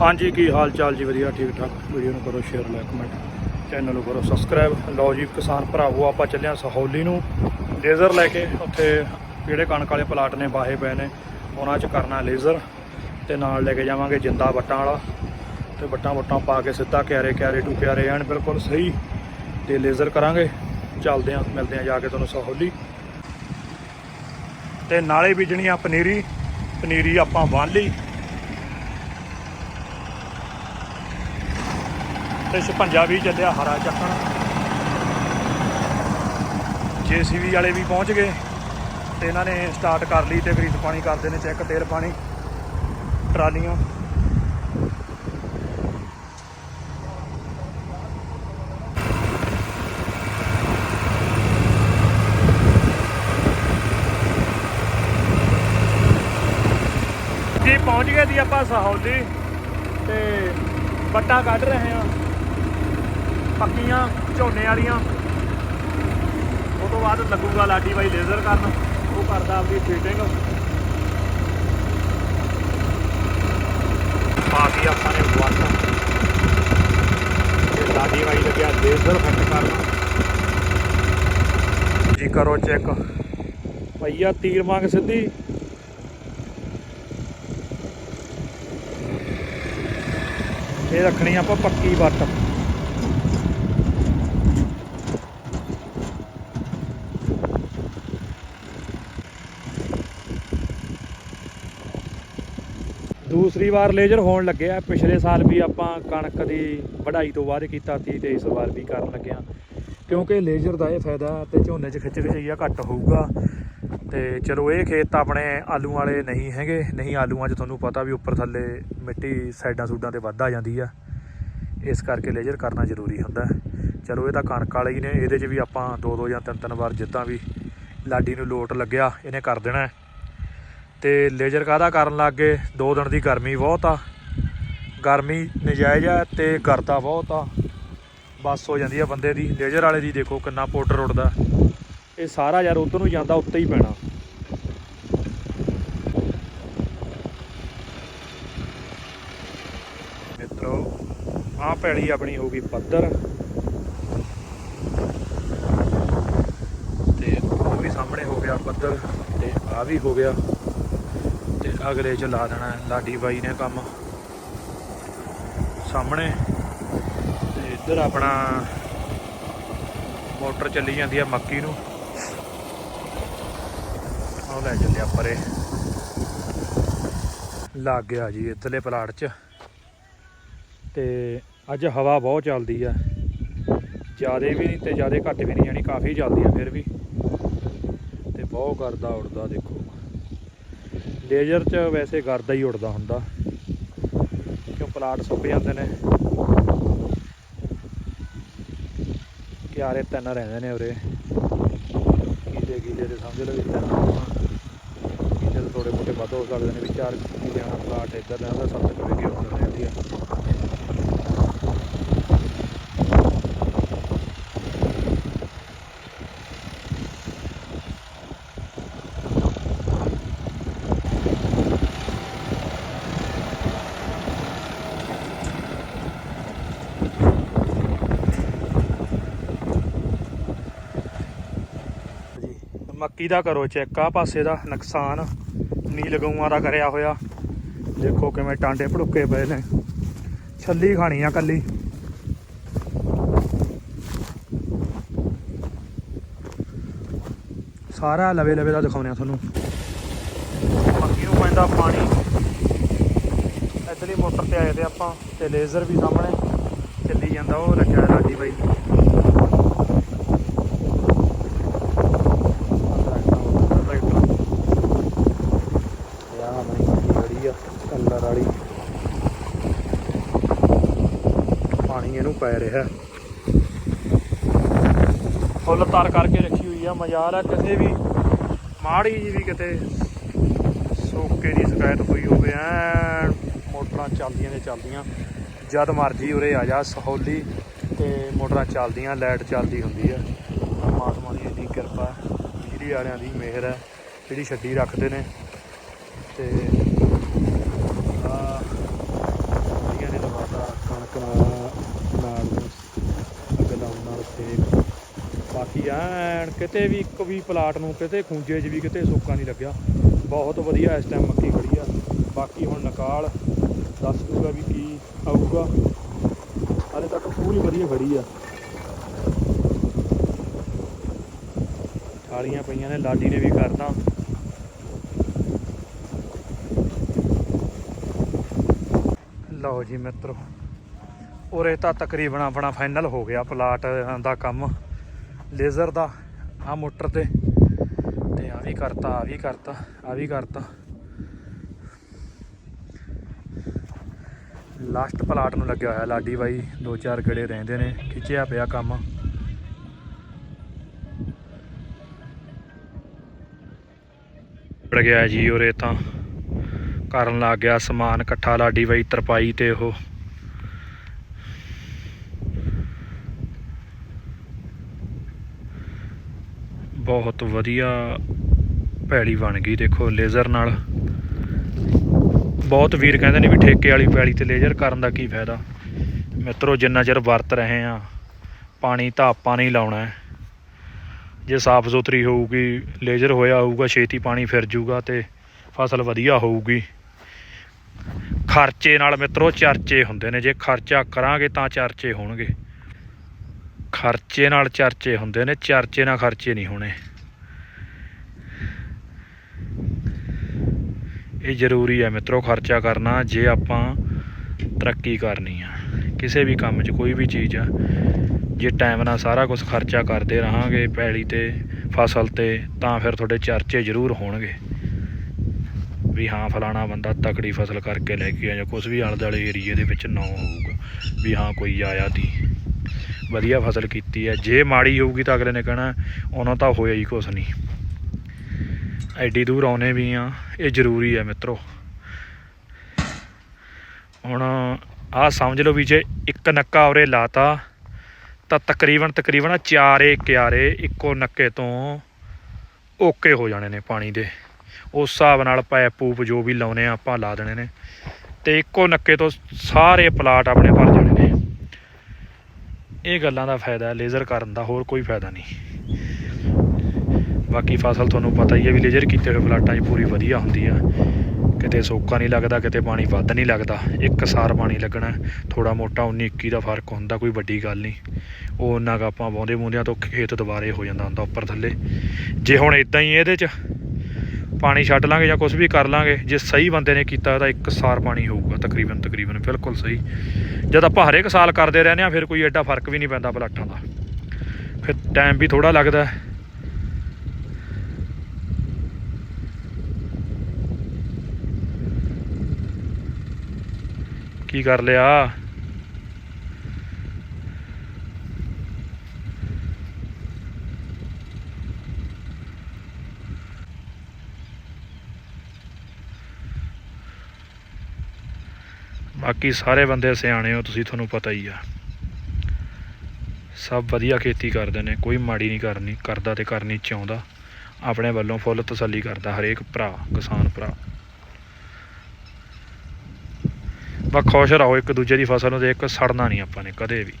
ਹਾਂਜੀ, ਕੀ ਹਾਲ ਚਾਲ ਜੀ? ਵਧੀਆ, ਠੀਕ ਠਾਕ। ਵੀਡੀਓ ਨੂੰ ਕਰੋ ਸ਼ੇਅਰ ਲਾਈਕ ਕਮੈਂਟ ਚੈਨਲ ਨੂੰ ਕਰੋ ਸਬਸਕ੍ਰਾਈਬ ਲਓ ਜੀ, ਕਿਸਾਨ ਭਰਾਵੋ, ਆਪਾਂ ਚੱਲਿਆ ਹਾਂ ਸਹੌਲੀ ਨੂੰ। ਲੇਜ਼ਰ ਲੈ ਕੇ ਉੱਥੇ ਜਿਹੜੇ ਕਣਕ ਵਾਲੇ ਪਲਾਟ ਨੇ ਬਾਹੇ ਪਏ ਨੇ, ਉਹਨਾਂ 'ਚ ਕਰਨਾ ਲੇਜ਼ਰ ਤੇ ਨਾਲ ਲੈ ਕੇ ਜਾਵਾਂਗੇ ਜਿੰਦਾ ਵੱਟਾਂ ਵਾਲਾ ਤੇ ਵੱਟਾਂ ਵੱਟਾਂ ਪਾ ਕੇ ਸਿੱਧਾ ਕਿਆਰੇ ਕਿਆਰੇ ਟੂ ਕਿਆਰੇ ਐਨ ਬਿਲਕੁਲ ਸਹੀ ਤੇ ਲੇਜ਼ਰ ਕਰਾਂਗੇ। ਚੱਲਦੇ ਹਾਂ, ਮਿਲਦੇ ਹਾਂ ਜਾ ਕੇ ਤੁਹਾਨੂੰ ਸਹੌਲੀ। ਤੇ ਨਾਲੇ ਬੀਜਣੀ ਆ ਪਨੀਰੀ। ਪਨੀਰੀ ਆਪਾਂ ਬੰਨ ਲਈ ਤੇ 56 ਵੀ ਚੱਲਿਆ ਹਰਾ ਚੱਕਣ। ਜੀਸੀਬੀ ਵਾਲੇ ਵੀ ਪਹੁੰਚ ਗਏ। ਤੇ ਇਹਨਾਂ ਨੇ ਸਟਾਰਟ ਕਰ ਲਈ ਤੇ ਗਰੀਸ ਪਾਣੀ ਕਰਦੇ ਨੇ ਚੈੱਕ ਤੇਲ ਪਾਣੀ, ਟਰਾਲੀਆਂ। ਜੀ ਪਹੁੰਚ ਗਏ ਦੀ ਆਪਾਂ ਸਹੌਲੀ, ਤੇ ਵੱਟਾਂ ਕੱਢ ਰਹੇ ਹਾਂ। ਪੱਕੀਆਂ ਝੋਨੇ ਵਾਲੀਆਂ। ਉਹ ਤੋਂ ਬਾਅਦ ਲੱਗੂਗਾ ਲਾਡੀ ਬਾਈ ਲੇਜ਼ਰ ਕਰਨ। ਉਹ ਕਰਦਾ ਆਪਦੀ ਫਿਟਿੰਗ ਬਾਕੀ ਆਪਾਂ ਨੇ ਵੱਟ। ਤੇ ਲਾਡੀ ਬਾਈ ਲੱਗਿਆ ਲੇਜ਼ਰ ਫਿੱਟ ਕਰਨ। ਜੀ ਕਰੋ ਚੈੱਕ ਭਈਆ, ਤੀਰ ਮੰਗ ਸਿੱਧੀ। ਇਹ ਰੱਖਣੀ ਆਪਾਂ ਪੱਕੀ ਵੱਟ। ਦੂਸਰੀ ਵਾਰ ਲੇਜ਼ਰ ਹੋਣ ਲੱਗਿਆ ਪਿਛਲੇ ਸਾਲ ਵੀ ਆਪਾਂ ਕਣਕ ਦੀ ਵਢਾਈ ਤੋਂ ਬਾਅਦ ਕੀਤਾ ਸੀ ਤੇ ਇਸ ਵਾਰ ਵੀ ਕਰਨ ਲੱਗਿਆ ਕਿਉਂਕਿ ਲੇਜ਼ਰ ਦਾ ਇਹ ਫਾਇਦਾ ਤੇ ਝੋਨੇ 'ਚ ਖਿੱਚ ਖਿਚਈਆ ਘੱਟ ਹੋਊਗਾ। ਤੇ ਚਲੋ ਇਹ ਖੇਤ ਆਪਣੇ ਆਲੂ ਵਾਲੇ ਨਹੀਂ ਹੈਗੇ, ਨਹੀਂ ਆਲੂਆਂ 'ਚ ਤੁਹਾਨੂੰ ਪਤਾ ਵੀ ਉੱਪਰ ਥੱਲੇ ਮਿੱਟੀ ਸਾਈਡਾਂ ਸੂਡਾਂ ਤੇ ਵੱਧ ਆ ਜਾਂਦੀ ਆ। ਇਸ ਕਰਕੇ ਲੇਜ਼ਰ ਕਰਨਾ ਜ਼ਰੂਰੀ ਹੁੰਦਾ। ਚਲੋ ਇਹ ਤਾਂ ਕਣਕ ਵਾਲੇ ਹੀ ਨੇ, ਇਹਦੇ 'ਚ ਵੀ ਆਪਾਂ ਦੋ ਦੋ ਜਾਂ ਤਿੰਨ ਤਿੰਨ ਵਾਰ ਜਿੱਦਾਂ ਵੀ ਲਾਡੀ ਨੂੰ ਲੋਟ ਲੱਗਿਆ, ਇਹਨੇ ਕਰ ਦੇਣਾ। ਤੇ ਲੇਜ਼ਰ ਕਾਹਦਾ ਕਰਨ ਲੱਗ ਗਏ? ਦੋ ਦਿਨ ਦੀ ਗਰਮੀ ਬਹੁਤ ਆ। ਗਰਮੀ ਨਜਾਇਜ਼ ਆ ਤੇ ਗਰਦਾ ਬਹੁਤ ਆ। ਬਸ ਹੋ ਜਾਂਦੀ ਆ ਬੰਦੇ ਦੀ। ਲੇਜ਼ਰ ਵਾਲੇ ਦੀ ਦੇਖੋ ਕਿੰਨਾ ਪਾਊਡਰ ਉੱਡਦਾ। ਇਹ ਸਾਰਾ ਯਾਰ ਉਧਰ ਨੂੰ ਜਾਂਦਾ, ਉੱਤੇ ਹੀ ਪੈਣਾ। ਮਿੱਤਰੋ, ਆਹ ਪੈਲੀ ਆਪਣੀ ਹੋ ਗਈ ਪੱਧਰ। ਤੇ ਉਹ ਵੀ ਸਾਹਮਣੇ ਹੋ ਗਿਆ ਪੱਧਰ ਤੇ ਆ ਵੀ ਹੋ ਗਿਆ। ਤੇ ਅਗਲੇ ਚ ਲਾ ਦੇਣਾ ਲਾਡੀ ਬਾਈ ਨੇ ਕੰਮ ਸਾਹਮਣੇ ਤੇ ਇੱਧਰ ਆਪਣਾ ਮੋਟਰ ਚੱਲੀ ਜਾਂਦੀ ਆ ਮੱਕੀ ਨੂੰ। ਉਹ ਲੈ ਚੱਲਿਆ ਪਰੇ। ਲੱਗ ਗਿਆ ਜੀ ਇੱਧਰਲੇ ਪਲਾਟ 'ਚ। ਤੇ ਅੱਜ ਹਵਾ ਬਹੁਤ ਚੱਲਦੀ ਆ। ਜਿਆਦੇ ਵੀ ਨਹੀਂ ਤੇ ਜਿਆਦੇ ਘੱਟ ਵੀ ਨਹੀਂ, ਯਾਨੀ ਕਾਫੀ ਚੱਲਦੀ ਆ ਫਿਰ ਵੀ। ਤੇ ਬਹੁਤ ਕਰਦਾ ਉੜਦਾ ਦੇਖੋ। ਲੇਜ਼ਰ 'ਚ ਵੈਸੇ ਕਰਦਾ ਹੀ ਉੱਡਦਾ ਹੁੰਦਾ। ਕਿਉਂ ਪਲਾਟ ਸੁੱਕ ਜਾਂਦੇ ਨੇ। ਕਿਆਰੇ ਤਿੰਨ ਰਹਿੰਦੇ ਨੇ ਉਰੇ। ਕੀਲੇ ਕੀਲੇ ਦੇ ਸਮਝ ਲਓ ਵੀ ਤਿੰਨ ਹੋਣ। ਕੀਲੇ ਤਾਂ ਥੋੜੇ ਮੋਟੇ ਵੱਧ ਹੋ ਸਕਦੇ ਨੇ ਵੀ ਚਾਰ ਕੀਲੇ ਵਾਲਾ ਪਲਾਟ ਇੱਧਰ ਰਹਿੰਦਾ, ਸੱਤ ਕਵੇ ਕਿ ਉੱਧਰ ਰਹਿੰਦੀ ਆ ਜੀ ਮੱਕੀ ਦਾ ਕਰੋ ਚੈੱਕ। ਆ ਪਾਸੇ ਦਾ ਨੁਕਸਾਨ ਨੀਲ ਗਊਆਂ ਦਾ ਕਰਿਆ ਹੋਇਆ। ਦੇਖੋ ਕਿਵੇਂ ਟਾਂਡੇ ਭੜੁੱਕੇ ਪਏ ਨੇ। ਛੱਲੀ ਖਾਣੀ ਆ ਕੱਲੀ। ਸਾਰਾ ਲਵੇ ਲਵੇ ਦਾ ਦਿਖਾਉਣੇ ਆ ਤੁਹਾਨੂੰ। ਮੱਕੀ ਨੂੰ ਪੈਂਦਾ ਪਾਣੀ। ਇੱਧਰਲੀ ਮੋਟਰ ਤੇ ਆਏ ਤੇ ਆਪਾਂ ਤੇ ਲੇਜ਼ਰ ਵੀ ਸਾਹਮਣੇ। ਚੱਲੀ ਜਾਂਦਾ ਉਹ ਲੱਗਿਆ ਰਾਜੀ ਬਾਈ। ਮਣੀ ਆ ਕਲਰ ਵਾਲੀ ਪਾਣੀ ਇਹਨੂੰ ਪੈ ਰਿਹਾ। ਫੁੱਲ ਤਾਰ ਕਰਕੇ ਰੱਖੀ ਹੋਈ ਆ ਮਜ਼ਾਰ ਆ ਕਿਸੇ ਵੀ ਮਾੜੀ ਜੀ ਵੀ ਕਿਤੇ ਸੋਕੇ ਦੀ ਸ਼ਿਕਾਇਤ ਹੋਈ ਹੋਵੇ, ਐਨ ਮੋਟਰਾਂ ਚੱਲਦੀਆਂ ਨੇ ਚੱਲਦੀਆਂ। ਜਦ ਮਰਜ਼ੀ ਉਰੇ ਆ ਜਾ, ਸਹੌਲੀ ਤੇ ਮੋਟਰਾਂ ਚੱਲਦੀਆਂ, ਲਾਈਟ ਚੱਲਦੀ ਹੁੰਦੀ ਆ। ਪਰਮਾਤਮਾ ਦੀ ਇੰਨੀ ਕਿਰਪਾ, ਬਿਜਲੀ ਵਾਲਿਆਂ ਦੀ ਮਿਹਰ ਹੈ ਜਿਹੜੀ ਛੱਡੀ ਰੱਖਦੇ ਨੇ। ਤੇ ਨਾਲ ਅੱਗ ਲਾਉਣ ਨਾਲ ਸੇਕ ਬਾਕੀ ਐਨ ਕਿਤੇ ਵੀ ਇੱਕ ਵੀ ਪਲਾਟ ਨੂੰ ਕਿਤੇ ਖੁੰਝੇ 'ਚ ਵੀ ਕਿਤੇ ਸੋਕਾ ਨਹੀਂ ਲੱਗਿਆ। ਬਹੁਤ ਵਧੀਆ ਇਸ ਟਾਈਮ ਮੱਕੀ ਖੜੀ ਆ। ਬਾਕੀ ਹੁਣ ਨਕਾਲ ਦੱਸ ਦੂਗਾ ਵੀ ਕੀ ਆਊਗਾ। ਹਾਲੇ ਤੱਕ ਪੂਰੀ ਵਧੀਆ ਖੜੀ ਆ। ਥਾਲੀਆਂ ਪਈਆਂ ਨੇ, ਲਾਡੀ ਨੇ ਵੀ ਕਰਤਾ। ਲਓ ਜੀ ਮਿੱਤਰੋ ਉਰੇ ਤਾਂ ਤਕਰੀਬਨ ਆਪਣਾ ਫਾਈਨਲ ਹੋ ਗਿਆ ਪਲਾਟ ਦਾ ਕੰਮ। ਲੇਜ਼ਰ ਦਾ ਆ ਮੋਟਰ ਤੇ। ਤੇ ਆ ਵੀ ਕਰਤਾ ਆ ਵੀ ਕਰਤਾ ਆ ਵੀ ਕਰਤਾ। ਲਾਸਟ ਪਲਾਟ ਨੂੰ ਲੱਗਿਆ ਹੋਇਆ ਲਾਡੀ ਬਾਈ, ਦੋ ਚਾਰ ਗੇੜੇ ਰਹਿੰਦੇ ਨੇ, ਖਿੱਚਿਆ ਪਿਆ ਕੰਮ। ਪੜ ਗਿਆ ਜੀ ਉਰੇ ਤਾਂ। ਕਰਨ ਲੱਗ ਗਿਆ ਸਮਾਨ ਇਕੱਠਾ ਲਾਡੀ ਬਾਈ, ਤਰਪਾਈ ਤੇ ਉਹ। ਬਹੁਤ ਵਧੀਆ ਪੈਲੀ ਬਣ ਗਈ, ਦੇਖੋ ਲੇਜ਼ਰ ਨਾਲ। ਬਹੁਤ ਵੀਰ ਕਹਿੰਦੇ ਨੇ ਵੀ ਠੇਕੇ ਵਾਲੀ ਪੈਲੀ ਤੇ ਲੇਜ਼ਰ ਕਰਨ ਦਾ ਕੀ ਫਾਇਦਾ? ਮਿੱਤਰੋ, ਜਿੰਨਾ ਚਿਰ ਵਰਤ ਰਹੇ ਆ ਪਾਣੀ ਤਾਂ ਆਪਾਂ ਨਹੀਂ ਲਾਉਣਾ ਜੇ ਸਾਫ਼ ਸੁਥਰੀ ਹੋਊਗੀ, ਲੇਜ਼ਰ ਹੋਇਆ ਹੋਊਗਾ, ਛੇਤੀ ਪਾਣੀ ਫਿਰ ਜਾਊਗਾ ਤੇ ਫਸਲ ਵਧੀਆ ਹੋਊਗੀ। ਖਰਚੇ ਨਾਲ ਮਿੱਤਰੋ, ਚਰਚੇ ਹੁੰਦੇ ਨੇ। ਜੇ ਖਰਚਾ ਕਰਾਂਗੇ ਤਾਂ ਚਰਚੇ ਹੋਣਗੇ। ਖਰਚੇ ਨਾਲ ਚਰਚੇ ਹੁੰਦੇ ਨੇ, ਚਰਚੇ ਨਾਲ ਖਰਚੇ ਨਹੀਂ ਹੋਣੇ। ਇਹ ਜ਼ਰੂਰੀ ਹੈ ਮਿੱਤਰੋ, ਖਰਚਾ ਕਰਨਾ ਜੇ ਆਪਾਂ ਤਰੱਕੀ ਕਰਨੀ ਆ। ਕਿਸੇ ਵੀ ਕੰਮ 'ਚ ਕੋਈ ਵੀ ਚੀਜ਼ ਆ, ਜੇ ਟਾਈਮ ਨਾਲ ਸਾਰਾ ਕੁਝ ਖਰਚਾ ਕਰਦੇ ਰਹਾਂਗੇ ਪੈਲੀ ਤੇ, ਫਸਲ ਤੇ, ਤਾਂ ਫਿਰ ਤੁਹਾਡੇ ਚਰਚੇ ਜ਼ਰੂਰ ਹੋਣਗੇ। ਵੀ ਹਾਂ, ਫਲਾਣਾ ਬੰਦਾ ਤਕੜੀ ਫਸਲ ਕਰਕੇ ਲੈ ਕੇ ਆ ਜਾਂ ਕੁਝ ਵੀ ਆਲੇ ਦੁਆਲੇ ਏਰੀਏ ਦੇ ਵਿੱਚ ਨਾ ਹੋਊਗਾ, ਵੀ ਹਾਂ, ਕੋਈ ਆਇਆ ਦੀ ਵਧੀਆ ਫਸਲ ਕੀਤੀ ਹੈ। ਜੇ ਮਾੜੀ ਹੋਊਗੀ ਤਾਂ ਅਗਲੇ ਨੇ ਕਹਿਣਾ, ਉਹਨਾਂ ਤਾਂ ਹੋਇਆ ਹੀ ਕੁਛ ਨਹੀਂ। ਐਡੀ ਦੂਰ ਆਉਨੇ ਵੀ ਆ, ਇਹ ਜ਼ਰੂਰੀ ਹੈ ਮਿੱਤਰੋ। ਹੁਣ ਆਹ ਸਮਝ ਲਓ ਵੀ ਜੇ ਇੱਕ ਨੱਕਾ ਉਰੇ ਲਾਤਾ, ਤਾਂ ਤਕਰੀਬਨ ਤਕਰੀਬਨ ਚਾਰੇ ਕਿਆਰੇ ਇੱਕੋ ਨੱਕੇ ਤੋਂ ਓਕੇ ਹੋ ਜਾਣੇ ਨੇ ਪਾਣੀ ਦੇ। ਉਸ ਹਿਸਾਬ ਨਾਲ ਪੈਪ ਪੂਪ ਜੋ ਵੀ ਲਾਉਨੇ ਆ, ਆਪਾਂ ਲਾ ਦੇਣੇ ਨੇ। ਤੇ ਇੱਕੋ ਨੱਕੇ ਤੋਂ ਸਾਰੇ ਪਲਾਟ ਆਪਣੇ ਭਰ ਜਾਣੇ ਨੇ। ਇਹ ਗੱਲਾਂ ਦਾ ਫਾਇਦਾ ਹੈ ਲੇਜ਼ਰ ਕਰਨ ਦਾ, ਹੋਰ ਕੋਈ ਫਾਇਦਾ ਨਹੀਂ। ਬਾਕੀ ਫਸਲ ਤੁਹਾਨੂੰ ਪਤਾ ਹੀ ਹੈ ਵੀ ਲੇਜ਼ਰ ਕੀਤੇ ਹੋਏ ਪਲਾਟਾਂ 'ਚ ਪੂਰੀ ਵਧੀਆ ਹੁੰਦੀ ਆ। ਕਿਤੇ ਸੋਕਾ ਨਹੀਂ ਲੱਗਦਾ, ਕਿਤੇ ਪਾਣੀ ਵੱਧ ਨਹੀਂ ਲੱਗਦਾ। ਇੱਕ ਸਾਰ ਪਾਣੀ ਲੱਗਣਾ ਥੋੜਾ ਮੋਟਾ 19 21 ਦਾ ਫ਼ਰਕ ਹੁੰਦਾ, ਕੋਈ ਵੱਡੀ ਗੱਲ ਨਹੀਂ। ਉਹ ਉਹਨਾਂ ਕੁ ਆਪਾਂ ਵਾਉਂਦੇ ਮੂੰਦਿਆਂ ਤੋਂ ਖੇਤ ਦੁਬਾਰੇ ਹੋ ਜਾਂਦਾ ਹੁੰਦਾ ਉੱਪਰ ਥੱਲੇ। ਜੇ ਹੁਣ ਇਦਾਂ ਹੀ ਇਹਦੇ 'ਚ ਪਾਣੀ ਛੱਡ ਲਾਂਗੇ ਜਾਂ ਕੁਝ ਵੀ ਕਰ ਲਾਂਗੇ, ਜੇ ਸਹੀ ਬੰਦੇ ਨੇ ਕੀਤਾ ਤਾਂ ਇੱਕ ਸਾਰ ਪਾਣੀ ਹੋਊਗਾ ਤਕਰੀਬਨ ਤਕਰੀਬਨ ਬਿਲਕੁਲ ਸਹੀ। ਜਦ ਆਪਾਂ ਹਰੇਕ ਸਾਲ ਕਰਦੇ ਰਹਿੰਦੇ ਆ ਫਿਰ ਕੋਈ ਐਡਾ ਫ਼ਰਕ ਵੀ ਨਹੀਂ ਪੈਂਦਾ ਪਲਾਟਾਂ ਦਾ। ਫਿਰ ਟਾਈਮ ਵੀ ਥੋੜਾ ਲੱਗਦਾ ਕੀ ਕਰ ਲਿਆ? ਬਾਕੀ ਸਾਰੇ ਬੰਦੇ ਸਿਆਣੇ ਹੋ, ਤੁਸੀਂ ਤੁਹਾਨੂੰ ਪਤਾ ਹੀ ਆ। ਸਭ ਵਧੀਆ ਖੇਤੀ ਕਰਦੇ ਨੇ, ਕੋਈ ਮਾੜੀ ਨਹੀਂ ਕਰਨੀ, ਕਰਦਾ ਤੇ ਕਰਨੀ ਚਾਹੁੰਦਾ ਆਪਣੇ ਵੱਲੋਂ ਫੁੱਲ ਤਸੱਲੀ ਕਰਦਾ, ਹਰੇਕ ਭਰਾ, ਕਿਸਾਨ ਭਰਾ। ਬਸ ਖੁਸ਼ ਰਹੋ, ਇੱਕ ਦੂਜੇ ਦੀ ਫਸਲ ਨੂੰ ਦੇਖ ਕੇ ਸੜਨਾ ਨਹੀਂ ਆਪਾਂ ਨੇ ਕਦੇ ਵੀ।